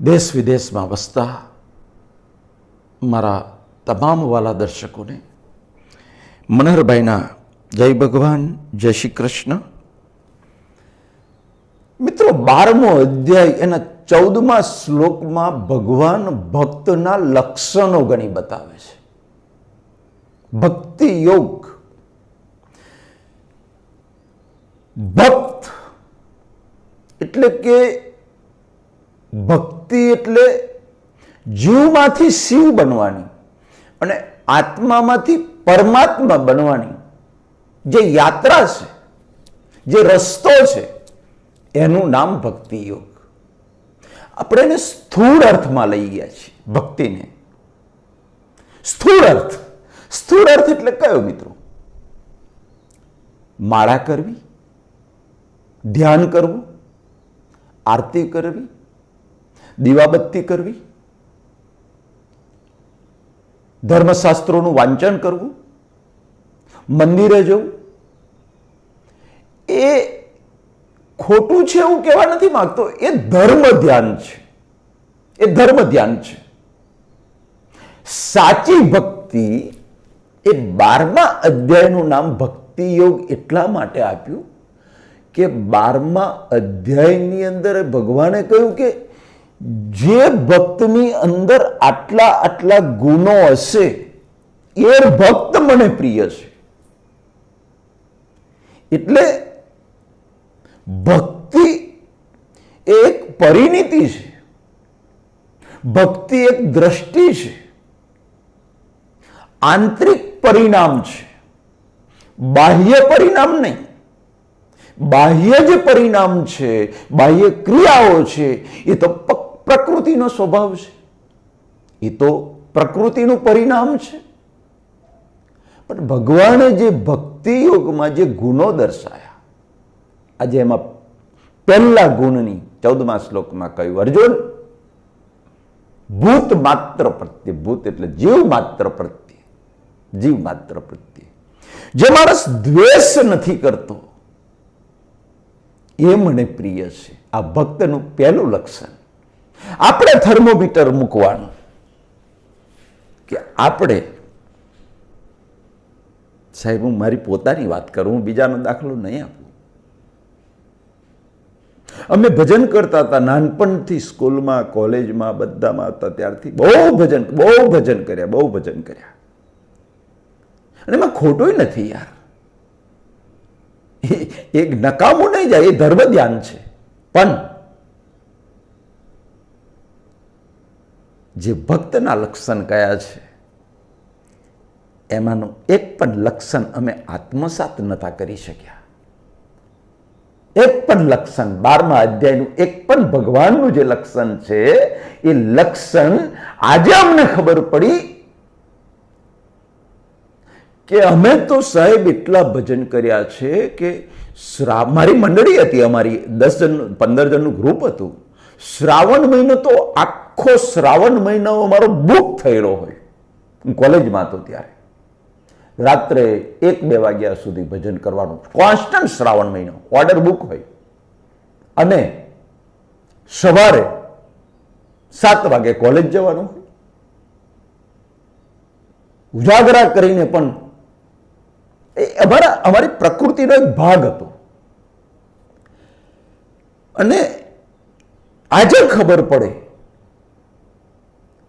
દેશ વિદેશમાં વસતા મારા તમામ વાલા દર્શકોને, મનહરભાઈના જય ભગવાન, જય શ્રી કૃષ્ણ. મિત્રો, બારમો અધ્યાય એના ચૌદમા શ્લોકમાં ભગવાન ભક્તના લક્ષણો ગણી બતાવે છે. ભક્તિ યોગ. ભક્ત એટલે કે ભક્તિ એટલે જીવમાંથી શિવ બનવાની અને આત્મામાંથી પરમાત્મા બનવાની. જે યાત્રા છે, જે રસ્તો છે, એનું નામ ભક્તિ યોગ આપણે એને સ્થૂળ અર્થમાં લઈ ગયા છીએ, ભક્તિને. સ્થૂળ અર્થ. સ્થૂળ અર્થ એટલે કયો મિત્રો? માળા કરવી, ધ્યાન કરવું, આરતી કરવી દીવાબત્તી કરવી, ધર્મશાસ્ત્રોનું વાંચન કરવું, મંદિરે જવું, એ ખોટું છે એવું કહેવા નથી માંગતો, એ ધર્મ ધ્યાન છે. એ ધર્મ ધ્યાન છે. સાચી ભક્તિ એ બારમા અધ્યાયનું નામ ભક્તિ યોગ એટલા માટે આપ્યું કે બારમા અધ્યાયની અંદર ભગવાને કહ્યું કે જે ભક્તની અંદર આટલા આટલા ગુણો હશે, એ ભક્ત મને પ્રિય છે. એટલે ભક્તિ એક પરિણીતિ છે. ભક્તિ એક દ્રષ્ટિ છે. આંતરિક પરિણામ છે. બાહ્ય પરિણામ નહીં. બાહ્ય જે પરિણામ છે, બાહ્ય ક્રિયાઓ છે, એ તો પ- પ્રકૃતિનો સ્વભાવ છે. એ તો પ્રકૃતિનું પરિણામ છે. પણ ભગવાને જે ભક્તિયોગમાં જે ગુણો દર્શાયા, આજે એમાં પહેલા ગુણની ચૌદમા શ્લોકમાં કહ્યું, અર્જુન, ભૂત માત્ર પ્રત્યે, ભૂત એટલે જીવ માત્ર પ્રત્યે, જીવ માત્ર પ્રત્યે. જે માણસ દ્વેષ નથી કરતો, એ મને પ્રિય છે. આ ભક્તનું પહેલું લક્ષણ. આપણે થર્મોમીટર મૂકવાનું કે આપણે સાહેબ, હું મારી પોતાની વાત કરું, હું બીજાનો દાખલો નહીં આપું. અમે ભજન કરતા હતા નાનપણથી સ્કૂલમાં, કોલેજમાં, બધામાં હતા, ત્યારથી બહુ ભજન બહુ ભજન કર્યા, બહુ ભજન કર્યા. અને એમાં ખોટું નથી યાર. એક નકામું નહીં જાય, એ ધર્મ ધ્યાન છે. પણ જે ભક્તના લક્ષણ કયા છે, એમાંનું એક પણ લક્ષણ અમે આત્મસાત નતા કરી શક્યા. એક પણ લક્ષણ, બારમા અધ્યાયનું એક પણ ભગવાનનું જે લક્ષણ છે, એ લક્ષણ આજે અમને ખબર પડી કે અમે તો સાહેબ એટલા ભજન કર્યા છે કે શ્રાવ મારી મંડળી હતી અમારી, દસ જણ પંદર જણનું ગ્રુપ હતું. શ્રાવણ મહિનો તો આખો શ્રાવણ મહિનો અમારો બુક થયેલો હોય. હું કોલેજમાં હતો ત્યારે. રાત્રે એક બે વાગ્યા સુધી ભજન કરવાનું. કોન્સ્ટન્ટ શ્રાવણ મહિનો. ઓર્ડર બુક હોય. અને સવારે સાત વાગે કોલેજ જવાનું ઉજાગરા કરીને પણ એ અમારા, અમારી પ્રકૃતિનો એક ભાગ હતો. અને આજે ખબર પડે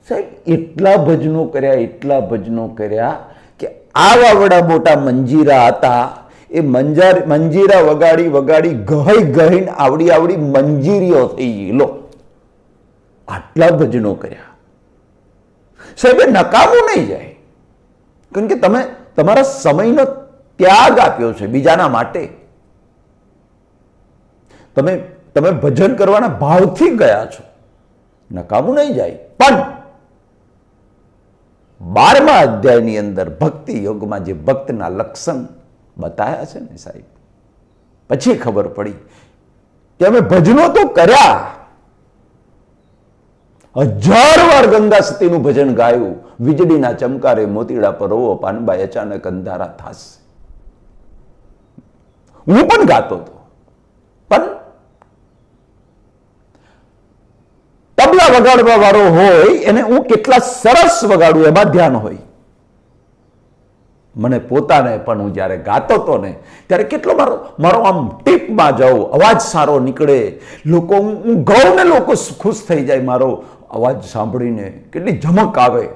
સાહેબ, એટલા ભજનો કર્યા, એટલા ભજનો કર્યા કે આવા વડા મોટા મંજીરા હતા. એ મંજાર, મંજીરા વગાડી વગાડી ગહી ગહીને આવડી આવડી મંજીરીઓ થઈ ગઈ. લો, આટલા ભજનો કર્યા. સાહેબ, એ નકામું નહીં જાય. કારણ કે તમે, તમારા સમયનો ત્યાગ આપ્યો છે બીજાના માટે. તમે તમે ભજન કરવાના ભાવથી ગયા છો. નકામું નહીં જાય. પણ બારમા અધ્યાયની અંદર ભક્તિ યોગમાં જે ભક્તના લક્ષણ બતાવ્યા છે ને સાહેબ, પછી ખબર પડી કે અમે ભજનો તો કર્યા. હજાર વાર ગંગા સતીનું ભજન ગાયું, વીજળીના ચમકારે મોતીડા પર રોવો, પાનબાઈ અચાનક અંધારા થાશે. હું પણ ગાતો હતો. પણ તબલા વગાડવા વાળો હોય એને હું કેટલા સરસ વગાડું એમાં ધ્યાન હોય. મને પોતાને પણ હું જ્યારે ગાતો હતો ને, ત્યારે કેટલો મારો મારો આમ ટીપમાં જાઉં અવાજ સારો નીકળે. લોકો, હું ગાઉં ને લોકો ખુશ થઈ જાય મારો અવાજ સાંભળીને. કેટલી ઝમક આવે.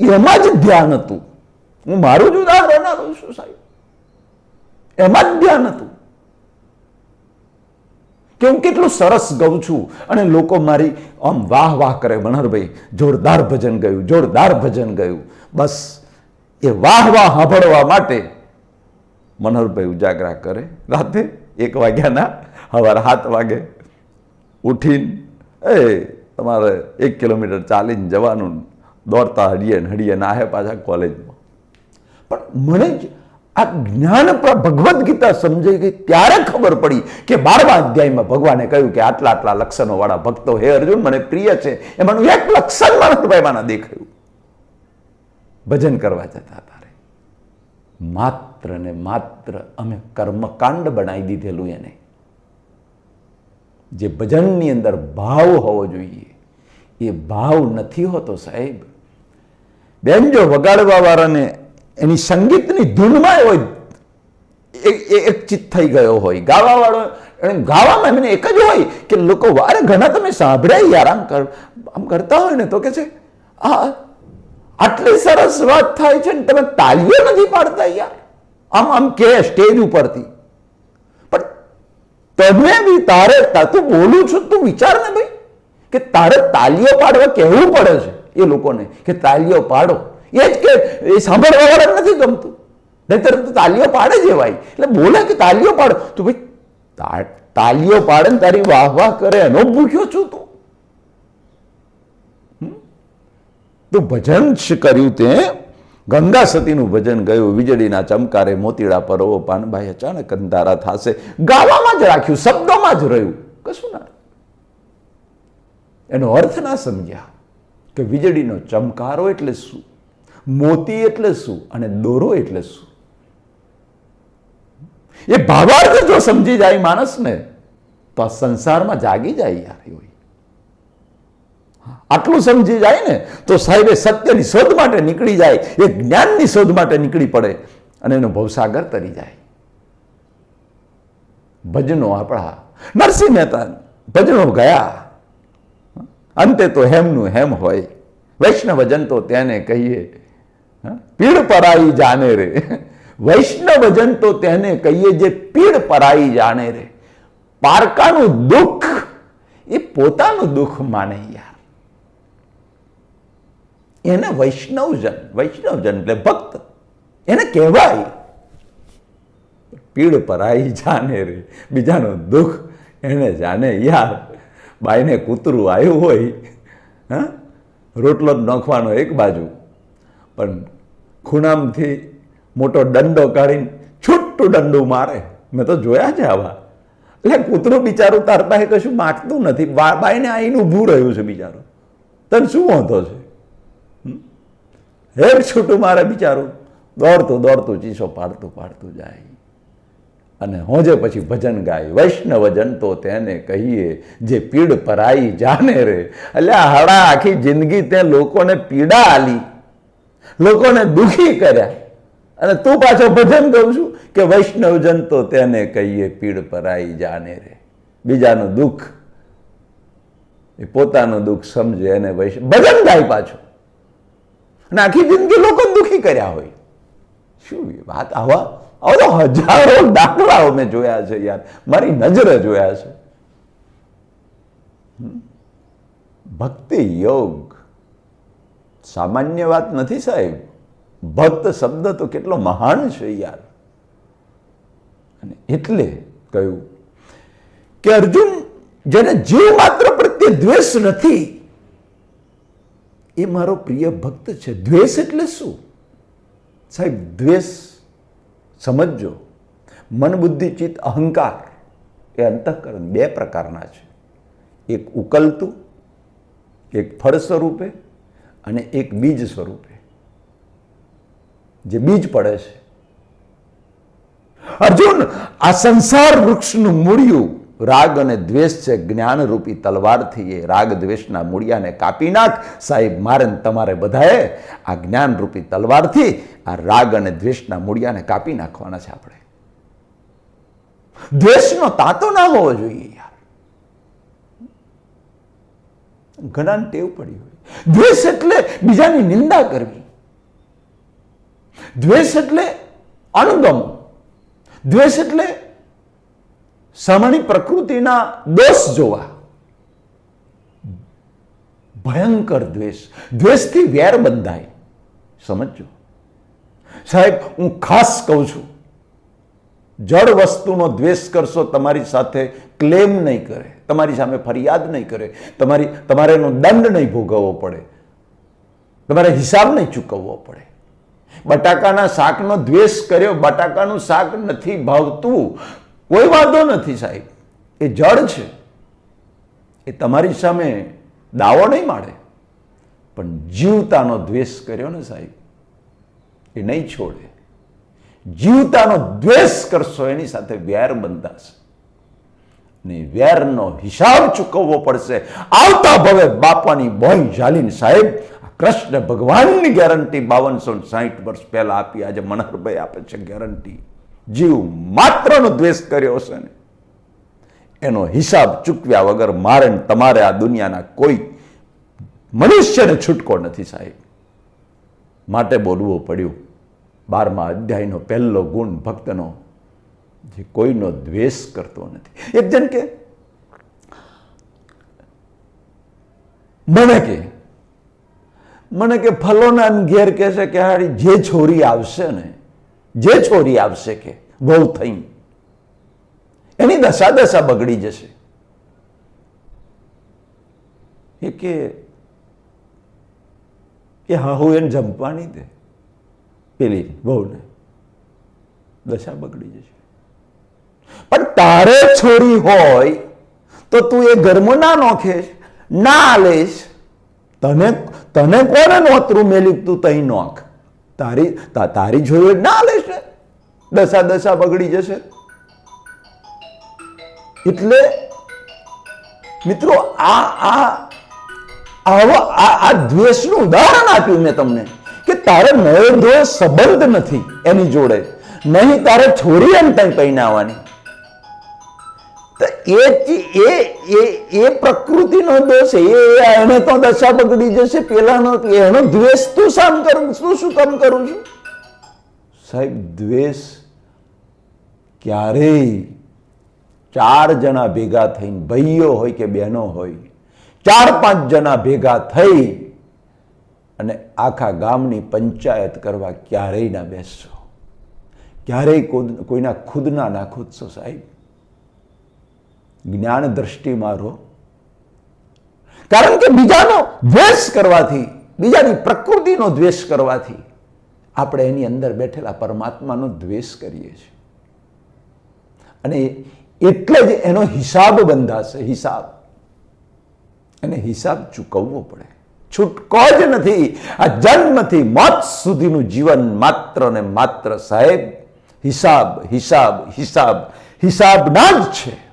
એમાં જ ધ્યાન હતું. હું મારું જ ઉદાહરણ આપું છું સાહેબ. એમાં જ ધ્યાન હતું. કે હું કેટલું સરસ ગાઉં છું. અને લોકો મારી આમ વાહ વાહ કરે મનહરભાઈ જોરદાર ભજન ગયું, જોરદાર ભજન ગયું. બસ એ વાહ વાહ સાંભળવા માટે મનોહરભાઈ ઉજાગરા કરે. રાતે એક વાગ્યાના સવારે સાત વાગે ઉઠીને, એ, તમારે એક કિલોમીટર ચાલીને જવાનું, દોડતા હડીએ ને હડીએ નાહે પાછા કોલેજમાં પણ મને જ આ જ્ઞાન ભગવદ્ ગીતા સમજાઈ ગઈ ત્યારે ખબર પડી કે બારમા અધ્યાયમાં ભગવાને કહ્યું કે આટલા આટલા લક્ષણો વાળા ભક્તો હે અર્જુન, મને પ્રિય છે. એમાંનું એક લક્ષણ માનસભાઈમાં દેખાયું. ભજન કરવા જતા તારે માત્ર ને માત્ર અમે કર્મકાંડ બનાવી દીધેલું એને. જે ભજનની અંદર ભાવ હોવો જોઈએ. એ ભાવ નથી હોતો સાહેબ. બેન, જો વગાડવા વાળાને એની સંગીતની ધૂનમાં હોય એ- એક ચિત્ત થઈ ગયો હોય. ગાવાવાળો એને ગાવામાં એમને એક જ હોય કે લોકો વારે ઘણા તમે સાંભળ્યા યાર આમ કર આમ કરતા હોય ને તો કે છે, આ આટલી સરસ વાત થાય છે ને તમે તાલીઓ નથી પાડતા યાર. આમ આમ કે સ્ટેજ ઉપરથી. પણ તમે બી તારે તું બોલું છું તું વિચાર ને ભાઈ કે તારે તાલીઓ પાડવા કહેવું પડે છે એ લોકોને કે તાલીઓ પાડો. એ જ કે, એ સાંભળવા નથી ગમતું. નહીતર તો તાલીઓ પાડે જ ભાઈ. એટલે બોલે કે તાલીઓ પાડો. તું ભાઈ તાલીઓ પાડે ને તારી વાહ વાહ કરે એનો ભૂખ્યો છું તું. તો ભજન કર્યું તે. ગંગા સતીનું ભજન ગયું. વીજળીના ચમકારે મોતીડા પરવો પાનભાઈ અચાનક અંધારા થાશે. ગાવામાં જ રાખ્યું, શબ્દોમાં જ રહ્યું. કશું ના. એનો અર્થ ના સમજ્યા કે વીજળીનો ચમકારો એટલે શું? મોતી એટલે શું અને દોરો એટલે શું? એ ભાવાર્થ જો સમજી જાય માણસને, તો આ સંસારમાં જાગી જાય યાર હોય. આટલું સમજી જાય ને, તો સાહેબે સત્યની શોધ માટે નીકળી જાય, એ જ્ઞાનની શોધ માટે નીકળી પડે અને એનો ભવસાગર તરી જાય. ભજનો આપણા, નરસિંહ મહેતા, ભજનો ગયા. અંતે તો હેમનું હેમ હોય. વૈષ્ણવજન તો તેને કહીએ? પીડ પરાઈ જાને રે. વૈષ્ણવજન તો તેને કહીએ જે પીડ પરાઈ જાણે રે. પારકાનું દુઃખ એ પોતાનું દુઃખ માને યાર. એને વૈષ્ણવજન વૈષ્ણવજન એટલે ભક્ત. એને કહેવાય. પીડ પરાઈ જાને રે. બીજાનો દુઃખ એને જાને યાર. બાઈને કૂતરું આવ્યું હોય, હા? રોટલો જ નાખવાનો એક બાજુ. પણ ખૂણામથી મોટો દંડો કાઢીને છૂટું દંડું મારે. મેં તો જોયા છે આવા. એટલે કૂતરું બિચારું તાર પાસે કશું માગતું નથી. બાઈને આઈને ઊભું રહ્યું છે બિચારું. તને શું વાંધો છે? હેર છૂટું મારે બિચારું. દોડતું દોડતું ચીસો પાડતું પાડતું જાય. અને હોજે પછી ભજન ગાય. વૈષ્ણવજન તો તેને કહીએ જે પીડ પરાઈ જાને રે. એટલે હડા આખી જિંદગી તે લોકોને પીડા આલી લોકોને દુઃખી કર્યા. અને તું પાછો ભજન કહું છું કે વૈષ્ણવજન તો તેને કહીએ, પીડ પરાઈ જાને રે. બીજાનું દુઃખ એ પોતાનું દુઃખ સમજે એને વૈષ્ણવ ભજન ગાય પાછું. અને આખી જિંદગી લોકો દુઃખી કર્યા હોય. શું વાત? આવા, આવો હજારો દાખલાઓ મેં જોયા છે યાર. મારી નજરે જોયા છે. ભક્તિ યોગ. સામાન્ય વાત નથી સાહેબ. ભક્ત શબ્દ તો કેટલો મહાન છે યાર. અને એટલે કહ્યું કે અર્જુન, જેને જીવ માત્ર પ્રત્યે દ્વેષ નથી, એ મારો પ્રિય ભક્ત છે. દ્વેષ એટલે શું? સાહેબ, દ્વેષ, સમજજો, મન, બુદ્ધિ, ચિત્ત, અહંકાર એ અંતઃકરણ બે પ્રકારના છે. એક ઉકલતું, એક ફળ સ્વરૂપે અને એક બીજ સ્વરૂપે. જે બીજ પડે છે. અર્જુન, આ સંસાર વૃક્ષનું મૂળિયું રાગ અને દ્વેષ છે. જ્ઞાનરૂપી તલવારથી એ રાગ દ્વેષના મૂળિયાને કાપી નાખ. સાહેબ, મારે તમારે બધાએ આ જ્ઞાનરૂપી તલવારથી આ રાગ અને દ્વેષના મૂળિયાને કાપી નાખવાના છે આપણે. દ્વેષનો તાતો ના હોવો જોઈએ યાર. ઘણાને ટેવ પડી હોય. દ્વેષ એટલે બીજાની નિંદા કરવી. દ્વેષ એટલે અણગમ દ્વેષ એટલે સામાન્ય પ્રકૃતિના દોષ જોવા. ભયંકર દ્વેષ. દ્વેષથી વેર બંધાય. સમજો સાહેબ, હું ખાસ કહું છું. જળ વસ્તુનો દ્વેષ કરશો તમારી સાથે, ક્લેમ નહીં કરે. તમારી સામે ફરિયાદ નહીં કરે. તમારી તમારે એનો દંડ નહીં ભોગવવો પડે. તમારે હિસાબ નહીં ચૂકવવો પડે. બટાકાના શાકનો દ્વેષ કર્યો, બટાકાનું શાક નથી ભાવતું. કોઈ વાંધો નથી સાહેબ. એ જળ છે. એ તમારી સામે દાવો નહીં માડે પણ જીવતાનો દ્વેષ કર્યો ને સાહેબ, એ નહીં છોડે. જીવતાનો દ્વેષ કરશો, એની સાથે વેર બંધાશે. ને વેરનો હિસાબ ચૂકવવો પડશે. આવતા ભવે બાપાની બોય ઝાલીને સાહેબ કૃષ્ણ ભગવાનની ગેરંટી બાવનસો સાહીઠ વર્ષ પહેલા આપી, આજે મનહરભાઈ આપે છે ગેરંટી. જીવ માત્રનો દ્વેષ કર્યો છે ને. એનો હિસાબ ચૂકવ્યા વગર મારે તમારે આ દુનિયાના કોઈ મનુષ્યને છૂટકો નથી સાહેબ. માટે બોલવું પડ્યું. બારમા અધ્યાયનો પહેલો ગુણ ભક્તનો જે કોઈનો દ્વેષ કરતો નથી. એક જણ કે, મને કે મને કે ફલોના ઘેર કહેશે કે હારી જે છોરી આવશે ને, જે છોરી આવશે કે બહુ થઈ એની દશા દશા બગડી જશે. એ કે હા, હું એને જમવાની દે. પેલી બહુને દશા બગડી જશે. પણ તારે છોરી હોય તો તું એ ઘરમાં ના નોખેશ, ના લેશ. તને તને કોને નોતરું મેલી તું તઈ નોખ. તારી તારી જોઈએ ના લેશે. દશા દશા બગડી જશે. એટલે મિત્રો આ આ આ દ્વેષનું ઉદાહરણ આપ્યું મેં તમને. કે તારે દ્વેષ સંબંધ નથી એની જોડે. નહીં તારે છોરી એમ તઈ પહેનાવાની. એ એ એ એ પ્રકૃતિનો દોષ એ- એને તો દશા બગડી જશે, પેલાનો એનો દ્વેષ તું શામ કરું શું શું કામ કરું છું? સાહેબ, દ્વેષ ક્યારેય ચાર જણા ભેગા થઈને ભાઈઓ હોય કે બહેનો હોય, ચાર પાંચ જણા ભેગા થઈ અને આખા ગામની પંચાયત કરવા ક્યારેય ના બેસશો. ક્યારેય કોઈ- કોઈના ખુદના ના ખોદશો સાહેબ. જ્ઞાન દ્રષ્ટિ મારો. કારણ કે બીજાનો દ્વેષ કરવાથી, બીજાની પ્રકૃતિનો દ્વેષ કરવાથી આપણે એની અંદર બેઠેલા પરમાત્માનો દ્વેષ કરીએ છીએ. અને એટલે જ એનો હિસાબ બંધાશે, હિસાબ. અને હિસાબ ચૂકવવો પડે. છૂટકો જ નથી. આ જન્મથી મોત સુધીનું જીવન માત્ર ને માત્ર સાહેબ, હિસાબ હિસાબ હિસાબ, હિસાબના જ છે.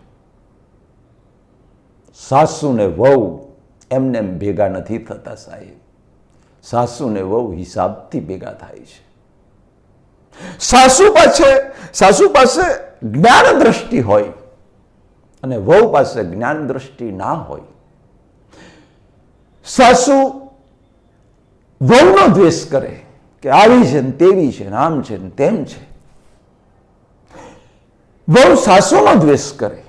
સાસુ ને વહુ એમને એમ ભેગા નથી થતા સાહેબ. સાસુ ને વહુ હિસાબથી ભેગા થાય છે. સાસુ પાસે સાસુ પાસે જ્ઞાન દ્રષ્ટિ હોય અને વહુ પાસે જ્ઞાન દ્રષ્ટિ ના હોય. સાસુ વહુનો દ્વેષ કરે કે આવી છે ને તેવી છે ને આમ છે ને તેમ છે. વહુ સાસુનો દ્વેષ કરે.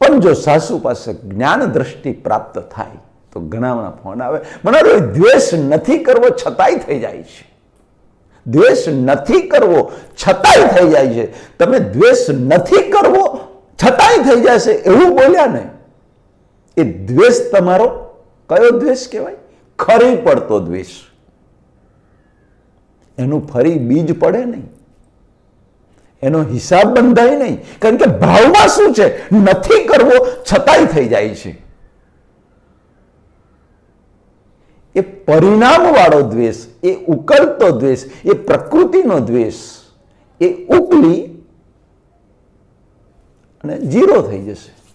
પણ જો સાસુ પાસે જ્ઞાન દ્રષ્ટિ પ્રાપ્ત થાય, તો ઘણાના ફોન આવે. મને દ્વેષ નથી કરવો, છતાંય થઈ જાય છે. દ્વેષ નથી કરવો, છતાંય થઈ જાય છે. તમે દ્વેષ નથી કરવો, છતાંય થઈ જશે એવું બોલ્યા ને, એ દ્વેષ તમારો કયો દ્વેષ કહેવાય? ખરી પડતો દ્વેષ. એનું ફરી બીજ પડે નહીં. એનો હિસાબ બંધાય નહીં. કારણ કે ભાવમાં શું છે? નથી કરવો, છતાંય થઈ જાય છે. એ પરિણામવાળો દ્વેષ, એ ઉકળતો દ્વેષ, એ પ્રકૃતિનો દ્વેષ, એ ઉકલી અને જીરો થઈ જશે.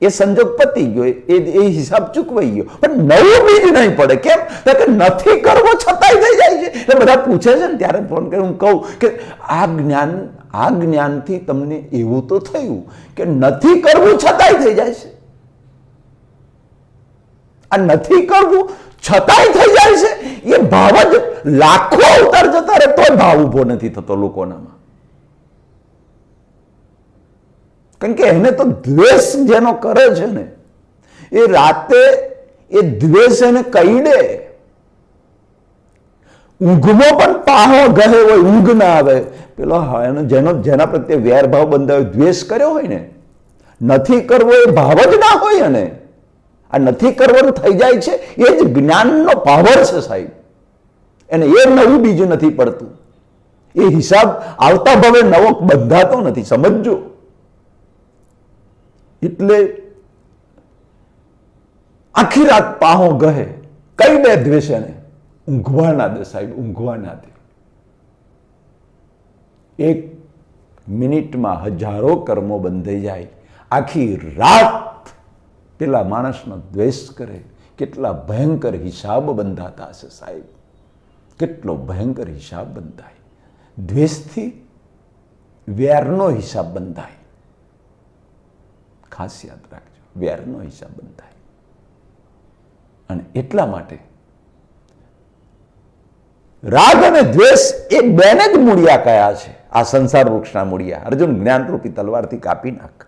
એ સંજોગ પતી ગયો, એ એ હિસાબ ચૂકવાઈ ગયો. પણ નવું બીજ નહીં પડે, કેમ? કે નથી કરવો છતાંય થઈ જાય છે. એટલે બધા પૂછે છે ને, ત્યારે ફોન કરી હું કહું કે આ જ્ઞાન, આ જ્ઞાનથી તમને એવું તો થયું કે નથી કરવું છતાંય થઈ જાય છે. આ નથી કરવું છતાંય થઈ જાય છે. એ ભાવ જ લાખો અવતાર જતા રહે, તોય ભાવ ઊભો નથી થતો લોકોનામાં. કારણ કે એને તો દ્વેષ જેનો કરે છે ને, એ રાતે એ દ્વેષ એને કહી દે. ઊંઘમાં પણ પાહો ગહે હોય, ઊંઘ ના આવે. પેલો એનો જેનો, જેના પ્રત્યે વેરભાવ બંધાયો, દ્વેષ કર્યો હોય ને, નથી કરવો એ ભાવ જ ના હોય એને. આ નથી કરવાનું થઈ જાય છે, એ જ જ્ઞાનનો પાવર છે સાહેબ. એને એ નવું બીજું નથી પડતું. એ હિસાબ આવતા ભવે નવો બંધાતો નથી, સમજજો. એટલે આખી રાત પાહો ગહે. કઈ બે દ્વેષ એને? ઊંઘવા ના દે સાહેબ ઊંઘવા ના દે એક મિનિટમાં હજારો કર્મો બંધાઈ જાય. આખી રાત પેલા માણસનો દ્વેષ કરે. કેટલા ભયંકર હિસાબ બંધાતા હશે સાહેબ. કેટલો ભયંકર હિસાબ બંધાય. દ્વેષથી વેરનો હિસાબ બંધાય. ખાસ યાદ રાખજો. વેરનો હિસાબ બંધાય અને એટલા માટે રાગ અને દ્વેષ એ બેને જ મૂળિયા કયા છે. આ સંસાર વૃક્ષના મૂળિયા. અર્જુન જ્ઞાનરૂપી તલવારથી કાપી નાખ.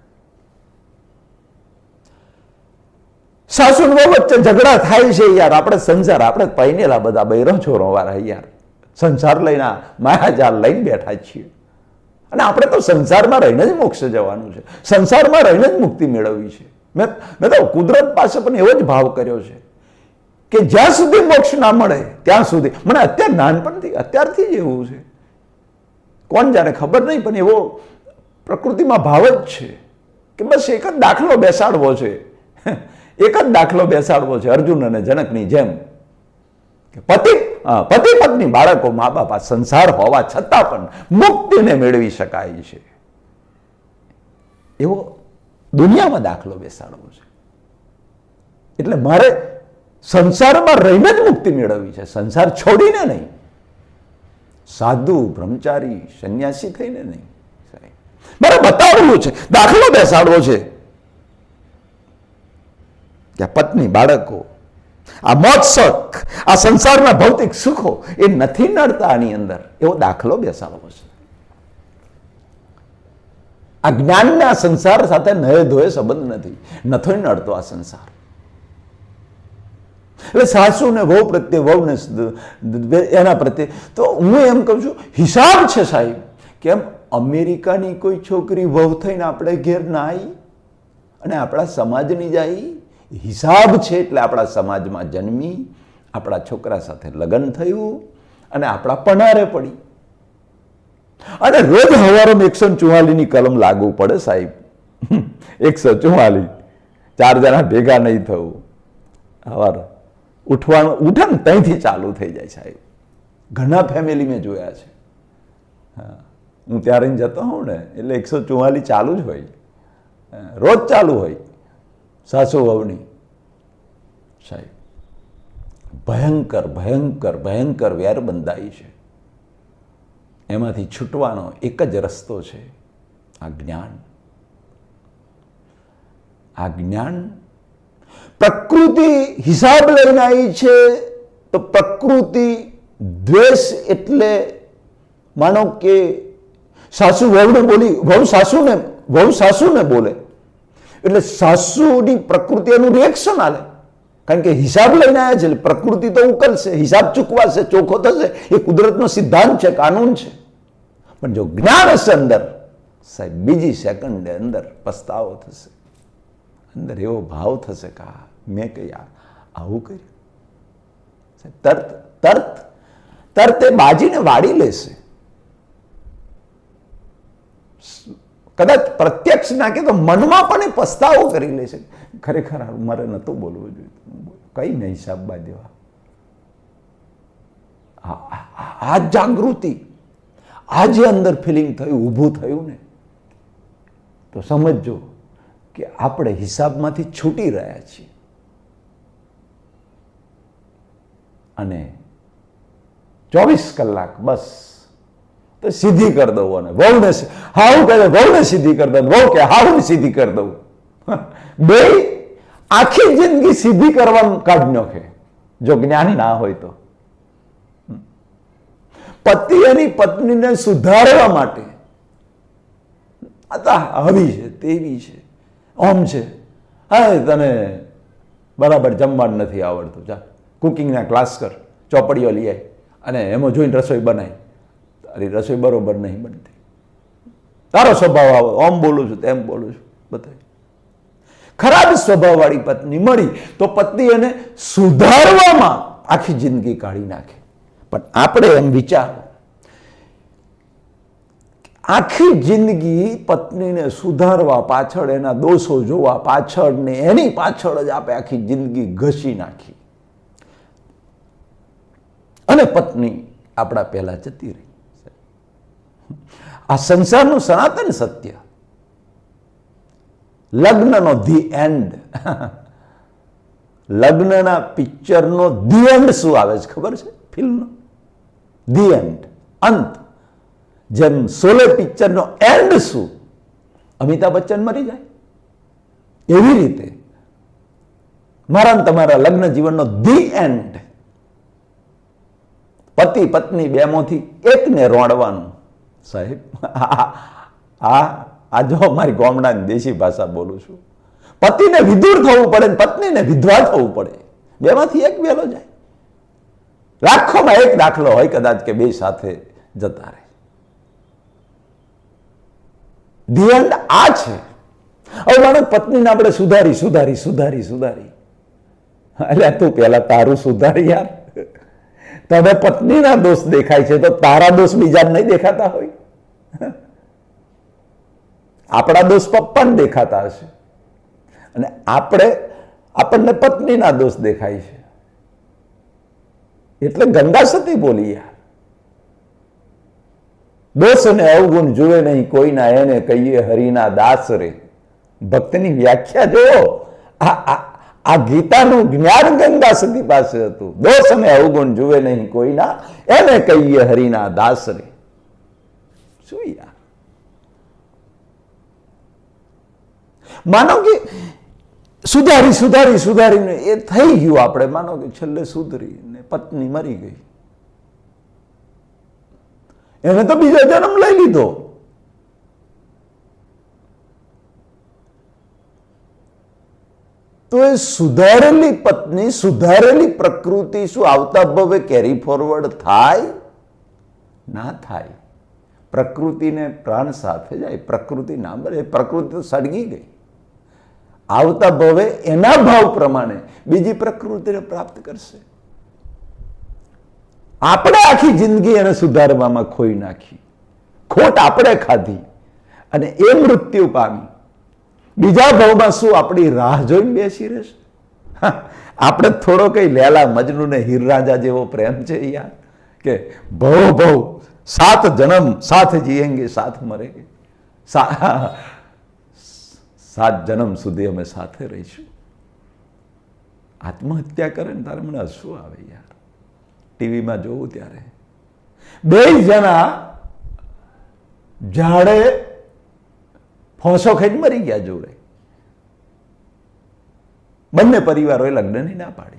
સાસુ વચ્ચે ઝઘડા થાય છે યાર. આપણે સંસાર, આપણે પૈનેલા બધા બૈરો છોરો વાળા યાર. સંસાર લઈને માયાજાલ લઈને બેઠા છીએ. અને આપણે તો સંસારમાં રહીને જ મોક્ષ જવાનું છે. સંસારમાં રહીને જ મુક્તિ મેળવવી છે. મેં મેં તો કુદરત પાસે પણ એવો જ ભાવ કર્યો છે કે જ્યાં સુધી મોક્ષ ના મળે, ત્યાં સુધી. મને અત્યારે નાનપણથી, અત્યારથી જ એવું છે. કોણ જાણે, ખબર નહીં, પણ એવો પ્રકૃતિમાં ભાવ જ છે કે બસ એક જ દાખલો બેસાડવો છે. એક જ દાખલો બેસાડવો છે અર્જુન અને જનકની જેમ. પતિ પતિ પત્ની બાળકો મા બાપ આ સંસાર હોવા છતાં પણ મુક્તિને મેળવી શકાય છે. એવો દુનિયામાં દાખલો બેસાડવો છે. એટલે મારે સંસારમાં રહીને જ મુક્તિ મેળવવી છે. સંસાર છોડીને નહીં. સાધુ, બ્રહ્મચારી, સંન્યાસી થઈને નહીં. મારે બતાવવું છે. દાખલો બેસાડવો છે. કે પત્ની, બાળકો આ મોત્સક, આ સંસારના ભૌતિક સુખો એ નથી નડતા આની અંદર. એવો દાખલો બેસાડવો છે. આ જ્ઞાનના સંસાર સાથે નયે ધોયે સંબંધ નથી. નથી નડતો આ સંસાર. એટલે સાસુ ને વહુ પ્રત્યે વહુ ને એના પ્રત્યે, તો હું એમ કહું છું, હિસાબ છે સાહેબ કેમ અમેરિકાની કોઈ છોકરી વહુ થઈને આપણે ઘેર ના આવી અને આપણા સમાજની જાય હિસાબ છે એટલે આપણા સમાજમાં જન્મી, આપણા છોકરા સાથે લગ્ન થયું અને આપણા પનારે પડી. અને રોજ હવારમાં એકસો ચુમ્માલીની કલમ લાગુ પડે સાહેબ. એકસો ચુમ્માલીસ ચાર જણા ભેગા નહીં થવું. હવાર ઉઠવાનું, ઉઠે ને ત્યાંથી ચાલુ થઈ જાય સાહેબ. ઘણા ફેમિલી મેં જોયા છે. હા. હું ત્યારે જતો હોઉં ને, એટલે એકસો ચુમ્માલીસ ચાલુ જ હોય. રોજ ચાલુ હોય. સાસુ વહુની સાહેબ, ભયંકર ભયંકર ભયંકર વેર બંધાઈ છે. એમાંથી છૂટવાનો એક જ રસ્તો છે આ જ્ઞાન. આ જ્ઞાન પ્રકૃતિ હિસાબ લઈને આવી છે તો પ્રકૃતિ દ્વેષ એટલે માનો કે સાસુ વહુને બોલી, વહુ સાસુને વહુ સાસુને બોલે. એટલે સાસુની પ્રકૃતિ એનું રિએક્શન આલે. કારણ કે હિસાબ લઈને આવ્યા છે પ્રકૃતિ તો ઉકલશે હિસાબ ચૂકવાશે ચોખ્ખો થશે એ કુદરતનો સિદ્ધાંત છે કાનૂન છે. પણ જો જ્ઞાન હશે અંદર સાહેબ બીજી સેકન્ડે અંદર પસ્તાવો થશે. અંદર એવો ભાવ થશે કે આ મેં કઈ આવું કર્યું. સાહેબ, તરત તરત તરત એ બાજીને વાળી લેશે. કદાચ પ્રત્યક્ષ નાખે તો મનમાં પણ એ પસ્તાવો કરી લેશે ખરેખર મારે નહોતું બોલવું જોઈએ. કઈ નહીં હિસાબ બાંધ્યો આ જાગૃતિ, આ જે અંદર ફિલિંગ થયું, ઊભું થયું ને, તો સમજજો કે આપણે હિસાબમાંથી છૂટી રહ્યા છીએ. અને ચોવીસ કલાક બસ તો સીધી કરી દઉં અને વહુને હાવ કહે વહુને સીધી કરી દઉં વહુ કે હાઉને સીધી કરી દઉં. બે, આખી જિંદગી સીધી કરવાનું કાઢ નાખે, જો જ્ઞાન ના હોય તો. પતિ એની પત્નીને સુધારવા માટે. આવી છે, તેવી છે ઓમ છે. હા તને બરાબર જમવાનું નથી આવડતું. ચાલ કુકિંગના ક્લાસ કર, ચોપડીઓ લઈ આવી અને એમાં જોઈને રસોઈ બનાય. તારી રસોઈ બરોબર નહીં બનતી. તારો સ્વભાવ આવો ઓમ બોલું છું તેમ બોલું છું બધા ખરાબ સ્વભાવવાળી પત્ની મળી તો પત્ની એને સુધારવામાં આખી જિંદગી કાઢી નાખે. પણ આપણે એમ વિચારો આખી જિંદગી પત્નીને સુધારવા પાછળ એના દોષો જોવા પાછળ ને એની પાછળ જ આપણે આખી જિંદગી ઘસી નાખી. અને પત્ની આપણા પહેલા જતી રહી. આ સંસારનું સનાતન સત્ય. લગ્નનો ધી એન્ડ. લગ્નના પિક્ચરનો ધી એન્ડ શું આવે છે ખબર છે? ફિલ્મનો. The end. અંત. જેમ સોલે પિક્ચરનો એન્ડ શું? અમિતાભ બચ્ચન મરી જાય. એવી રીતે. મારા તમારા લગ્ન જીવનનો ધી એન્ડ. પતિ પત્ની બેમાંથી એકને રોણવાનું સાહેબ, આ આ જો મારી ગામડાની દેશી ભાષા બોલું છું. પતિને વિદુર થવું પડે ને પત્નીને વિધવા થવું પડે. બેમાંથી એક વેલો જાય. લાખોમાં એક દાખલો હોય કદાચ કે બે સાથે જતા રહે. ધી આ છે. હવે માનો પત્નીને આપણે સુધારી સુધારી સુધારી સુધારી. એટલે તું પેલા તારું સુધારી યાર. તને પત્નીના દોષ દેખાય છે તો તારા દોષ બીજાને નહીં દેખાતા હોય. આપણા દોષ પપ્પાને દેખાતા હશે. અને આપણે, આપણને પત્નીના દોષ દેખાય છે. એટલે ગંગા સતી બોલી દોષ અને અવગુણ જુએ નહીં, કોઈના એને કહીએ હરિના દાસ રે. ભક્તની વ્યાખ્યા જો આ આ- ગીતાનું જ્ઞાન ગંગા સુધી પાસે હતું. દોષ અને અવગુણ જુએ નહીં કોઈના. એને કહીએ હરિના દાસરે. શું માનો કે સુધારી સુધારી, સુધારીને એ થઈ ગયું આપણે. માનો કે છેલ્લે સુધરી ને પત્ની મરી ગઈ. એને તો બીજો જન્મ લઈ લીધો. તો એ સુધારેલી પત્ની, સુધારેલી પ્રકૃતિ શું આવતા ભવે કેરી ફોરવર્ડ થાય? ના થાય. પ્રકૃતિને પ્રાણ સાથે જાય. પ્રકૃતિ ના બને પ્રકૃતિ તો સળગી ગઈ. આવતા ભવે એના ભાવ પ્રમાણે બીજી પ્રકૃતિને પ્રાપ્ત કરશે. આપણે આખી જિંદગી એને સુધારવામાં ખોઈ નાખી. ખોટ આપણે ખાધી. અને એ મૃત્યુ પામી. બીજા ભાવમાં શું આપણી રાહ જોઈને બેસી રહેશે? આપણે થોડો કઈ લેલા મજનું ને હીરરાજા જેવો પ્રેમ છે યાર. કે ભવ ભવ, સાત જન્મ સાથ જીએંગે, સાથ મરેંગે. સાત જન્મ સુધી અમે સાથે રહીશું. આત્મહત્યા કરે ને તારે મને હસવું આવે યાર. ટીવીમાં જોવું ત્યારે. બે જણા ઝાડે ફોંસો ખાઈને મરી ગયા જોડે. બંને પરિવારોએ લગ્નની ના પાડી.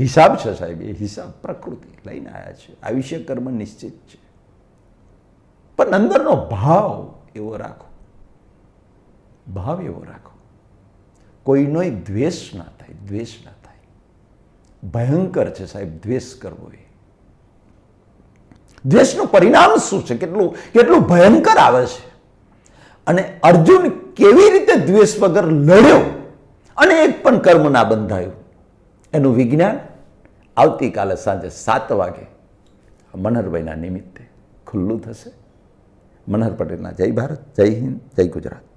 હિસાબ છે સાહેબ, એ હિસાબ પ્રકૃતિ લઈને આવ્યા છે. આયુષ્ય કર્મ નિશ્ચિત છે. પણ અંદરનો ભાવ એવો રાખો. ભાવ એવો રાખો. કોઈનો દ્વેષ ના થાય, દ્વેષ ના થાય. ભયંકર છે સાહેબ, દ્વેષ કરવો એ. દ્વેષનું પરિણામ શું છે? કેટલું કેટલું ભયંકર આવે છે. અને અર્જુન કેવી રીતે દ્વેષ વગર લડ્યો? અને એક પણ કર્મ ના બંધાયું. એનું વિજ્ઞાન આવતીકાલે સાંજે સાત વાગે મનહરભાઈના નિમિત્તે ખુલ્લું થશે. મનહર પટેલના જય ભારત, જય હિન્દ, જય ગુજરાત.